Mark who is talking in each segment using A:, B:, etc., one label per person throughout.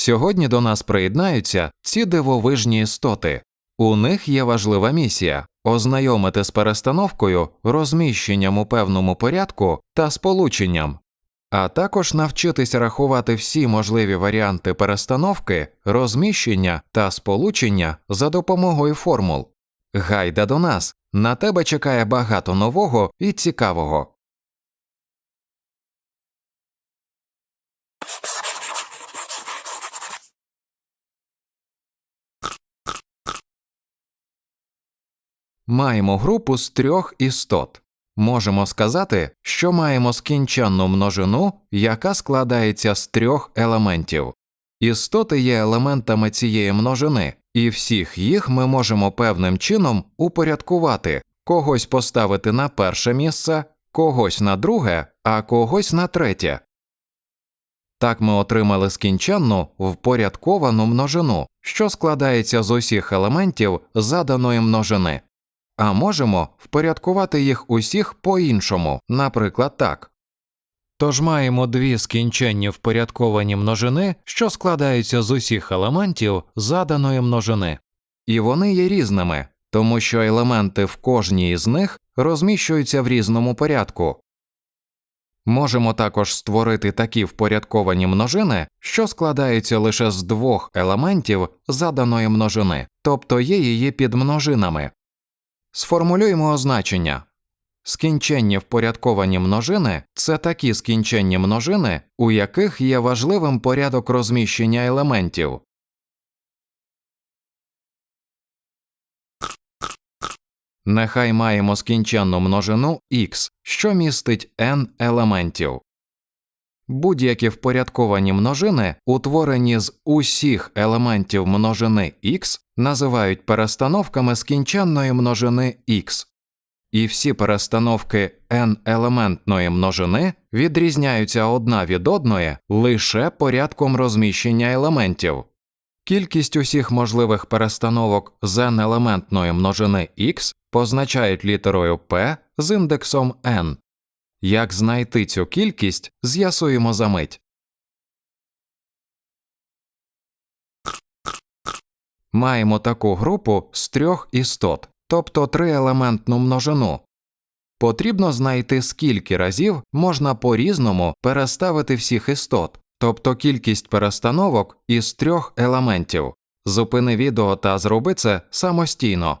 A: Сьогодні до нас приєднаються ці дивовижні істоти. У них є важлива місія ознайомити з перестановкою, розміщенням у певному порядку та сполученням, а також навчитися рахувати всі можливі варіанти перестановки, розміщення та сполучення за допомогою формул. Гайда до нас! На тебе чекає багато нового і цікавого. Маємо групу з трьох істот. Можемо сказати, що маємо скінченну множину, яка складається з трьох елементів. Істоти є елементами цієї множини, і всіх їх ми можемо певним чином упорядкувати, когось поставити на перше місце, когось на друге, а когось на третє. Так ми отримали скінченну впорядковану множину, що складається з усіх елементів заданої множини а можемо впорядкувати їх усіх по іншому, наприклад, так. Тож маємо дві скінченні впорядковані множини, що складаються з усіх елементів заданої множини, і вони є різними, тому що елементи в кожній із них розміщуються в різному порядку. Можемо також створити такі впорядковані множини, що складаються лише з двох елементів заданої множини, тобто є її підмножинами. Сформулюємо означення. Скінченні впорядковані множини це такі скінченні множини, у яких є важливим порядок розміщення елементів. Нехай маємо скінченну множину x, що містить n елементів. Будь-які впорядковані множини, утворені з усіх елементів множини x, називають перестановками скінченної множини x. І всі перестановки n-елементної множини відрізняються одна від одної лише порядком розміщення елементів. Кількість усіх можливих перестановок з n-елементної множини x позначають літерою p з індексом n. Як знайти цю кількість, з'ясуємо за мить. Маємо таку групу з трьох істот, тобто триелементну множину. Потрібно знайти, скільки разів можна по різному переставити всіх істот, тобто кількість перестановок із трьох елементів. Зупини відео та зроби це самостійно.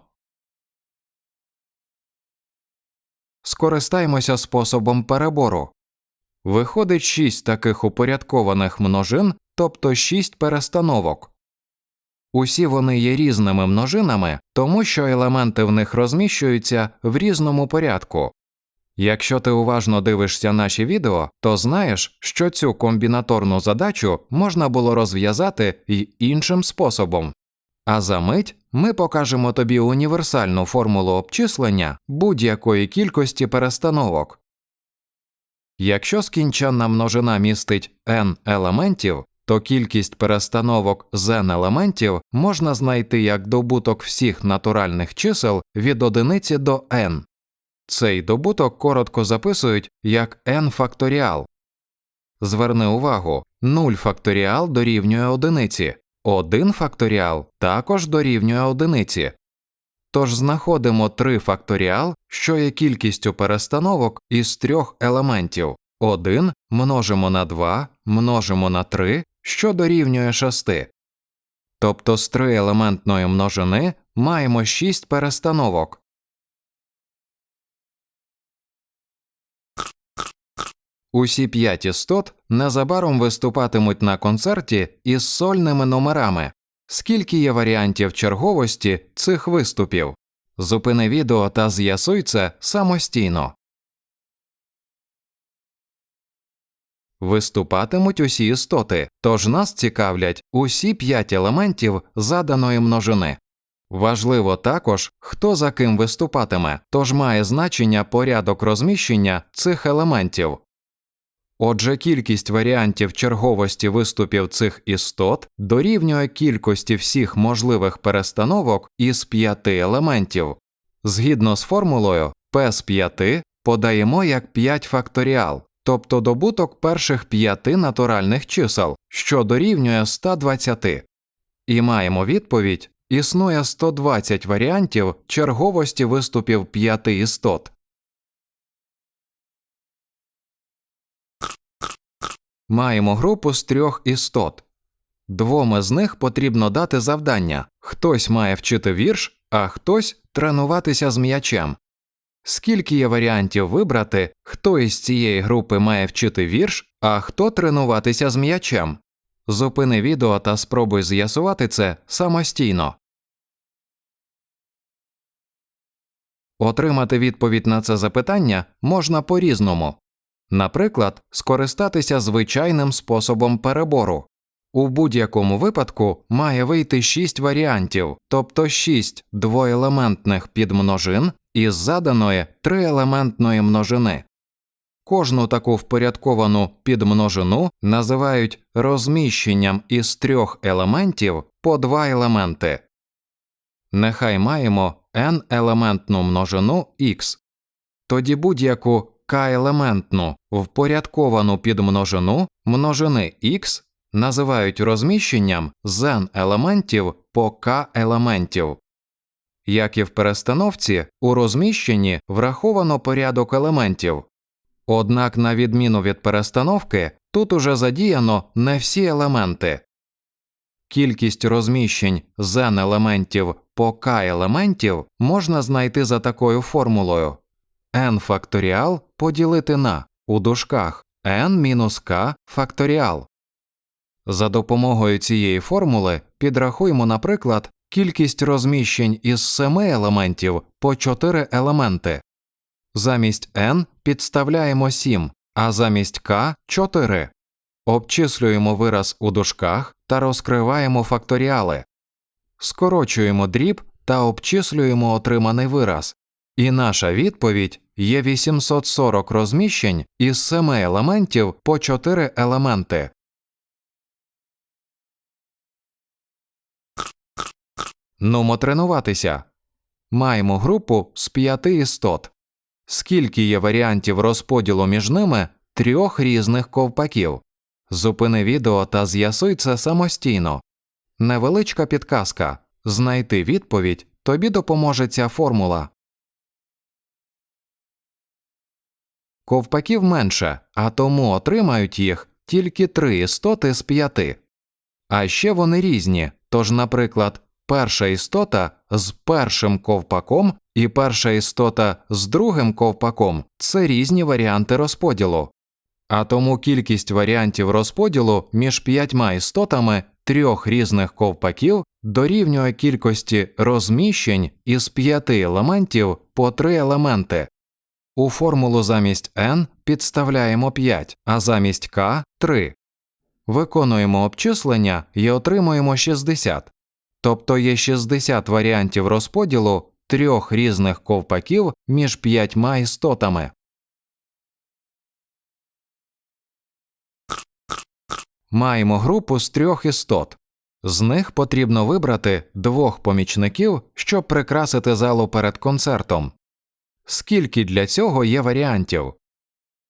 A: Скористаймося способом перебору. Виходить 6 таких упорядкованих множин, тобто 6 перестановок. Усі вони є різними множинами, тому що елементи в них розміщуються в різному порядку. Якщо ти уважно дивишся наші відео, то знаєш, що цю комбінаторну задачу можна було розв'язати й іншим способом. А за мить ми покажемо тобі універсальну формулу обчислення будь-якої кількості перестановок. Якщо скінченна множина містить n елементів, то кількість перестановок з n елементів можна знайти як добуток всіх натуральних чисел від одиниці до n. Цей добуток коротко записують як n факторіал. Зверни увагу, 0 факторіал дорівнює одиниці, 1 факторіал також дорівнює одиниці. Тож знаходимо 3 факторіал, що є кількістю перестановок із трьох елементів 1 множимо на 2 множимо на 3, що дорівнює 6. Тобто з триелементної множини маємо 6 перестановок. Усі п'ять істот незабаром виступатимуть на концерті із сольними номерами. Скільки є варіантів черговості цих виступів? Зупини відео та з'ясуй це самостійно. Виступатимуть усі істоти, тож нас цікавлять усі п'ять елементів заданої множини. Важливо також, хто за ким виступатиме, тож має значення порядок розміщення цих елементів. Отже, кількість варіантів черговості виступів цих істот дорівнює кількості всіх можливих перестановок із п'яти елементів. Згідно з формулою, P з 5 подаємо як 5 факторіал, тобто добуток перших п'яти натуральних чисел, що дорівнює 120. І маємо відповідь існує 120 варіантів черговості виступів п'яти істот. Маємо групу з трьох істот. Двом із них потрібно дати завдання хтось має вчити вірш, а хтось тренуватися з м'ячем. Скільки є варіантів вибрати, хто із цієї групи має вчити вірш, а хто тренуватися з м'ячем? Зупини відео та спробуй з'ясувати це самостійно. Отримати відповідь на це запитання можна по різному. Наприклад, скористатися звичайним способом перебору. У будь-якому випадку має вийти 6 варіантів, тобто 6 двоелементних підмножин із заданої триелементної множини. Кожну таку впорядковану підмножину називають розміщенням із трьох елементів по два елементи. Нехай маємо n-елементну множину x. Тоді будь-яку k-елементну впорядковану підмножину множини x називають розміщенням з n елементів по k елементів. Як і в перестановці, у розміщенні враховано порядок елементів. Однак, на відміну від перестановки, тут уже задіяно не всі елементи. Кількість розміщень з n елементів по k елементів можна знайти за такою формулою n факторіал поділити на у дужках n-k факторіал. За допомогою цієї формули підрахуємо, наприклад, кількість розміщень із 7 елементів по 4 елементи. Замість n підставляємо 7, а замість k 4. Обчислюємо вираз у дужках та розкриваємо факторіали. Скорочуємо дріб та обчислюємо отриманий вираз. І наша відповідь є 840 розміщень із 7 елементів по 4 елементи. Нумо тренуватися. Маємо групу з п'яти істот. Скільки є варіантів розподілу між ними трьох різних ковпаків. Зупини відео та з'ясуй це самостійно. Невеличка підказка. Знайти відповідь тобі допоможе ця формула. Ковпаків менше, а тому отримають їх тільки три істоти з п'яти. А ще вони різні, тож, наприклад, перша істота з першим ковпаком і перша істота з другим ковпаком це різні варіанти розподілу. А тому кількість варіантів розподілу між п'ятьма істотами трьох різних ковпаків дорівнює кількості розміщень із п'яти елементів по три елементи. У формулу замість n підставляємо 5, а замість k 3. Виконуємо обчислення і отримуємо 60. Тобто є 60 варіантів розподілу трьох різних ковпаків між п'ятьма істотами. Маємо групу з трьох істот. З них потрібно вибрати двох помічників, щоб прикрасити залу перед концертом. Скільки для цього є варіантів?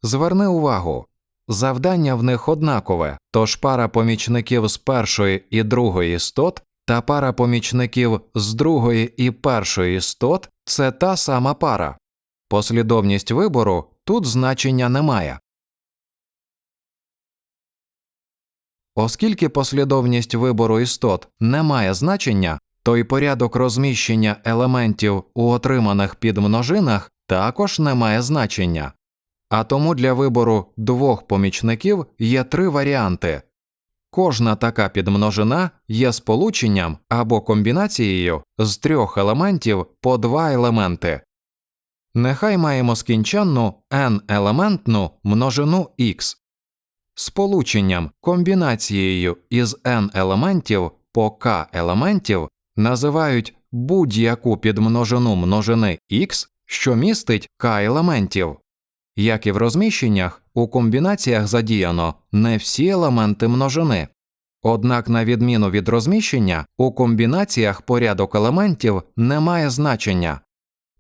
A: Зверни увагу завдання в них однакове, тож пара помічників з першої і другої істот та пара помічників з другої і першої істот це та сама пара. Послідовність вибору тут значення немає. Оскільки послідовність вибору істот не має значення, то й порядок розміщення елементів у отриманих підмножинах також не має значення. А тому для вибору двох помічників є три варіанти. Кожна така підмножина є сполученням або комбінацією з трьох елементів по два елементи. Нехай маємо скінченну n-елементну множину x. Сполученням комбінацією із n елементів по k елементів називають будь-яку підмножину множини x, що містить k елементів. Як і в розміщеннях, у комбінаціях задіяно не всі елементи множини. Однак, на відміну від розміщення, у комбінаціях порядок елементів не має значення.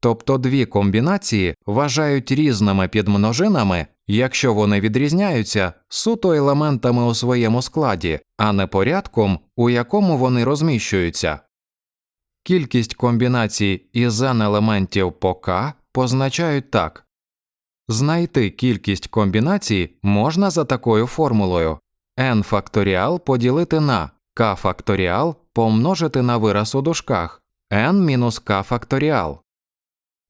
A: Тобто дві комбінації вважають різними підмножинами, якщо вони відрізняються суто елементами у своєму складі, а не порядком, у якому вони розміщуються. Кількість комбінацій із n елементів по k позначають так. Знайти кількість комбінацій можна за такою формулою n факторіал поділити на k факторіал помножити на вираз у дужках n мінус k факторіал.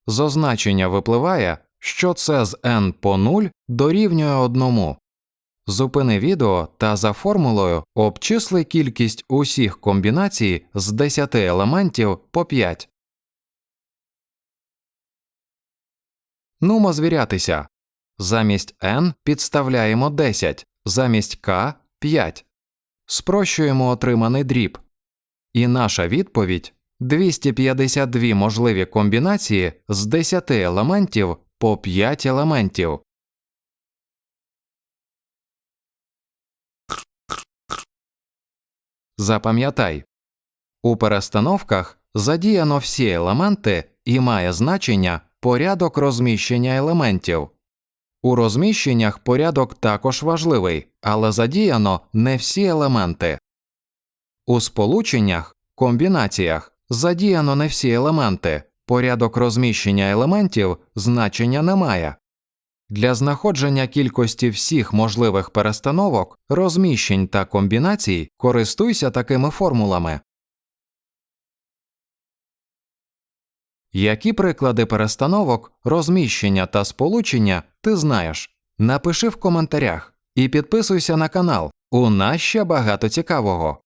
A: З означення випливає, що це з n по 0 дорівнює 1. Зупини відео та за формулою обчисли кількість усіх комбінацій з 10 елементів по 5. Нумо звірятися. Замість n підставляємо 10, замість k – 5. Спрощуємо отриманий дріб. І наша відповідь 252 можливі комбінації з 10 елементів по 5 елементів. Запам'ятай, у перестановках задіяно всі елементи і має значення порядок розміщення елементів. У розміщеннях порядок також важливий, але задіяно не всі елементи. У сполученнях комбінаціях задіяно не всі елементи, порядок розміщення елементів значення немає. Для знаходження кількості всіх можливих перестановок, розміщень та комбінацій користуйся такими формулами. Які приклади перестановок, розміщення та сполучення ти знаєш? Напиши в коментарях і підписуйся на канал. У нас ще багато цікавого.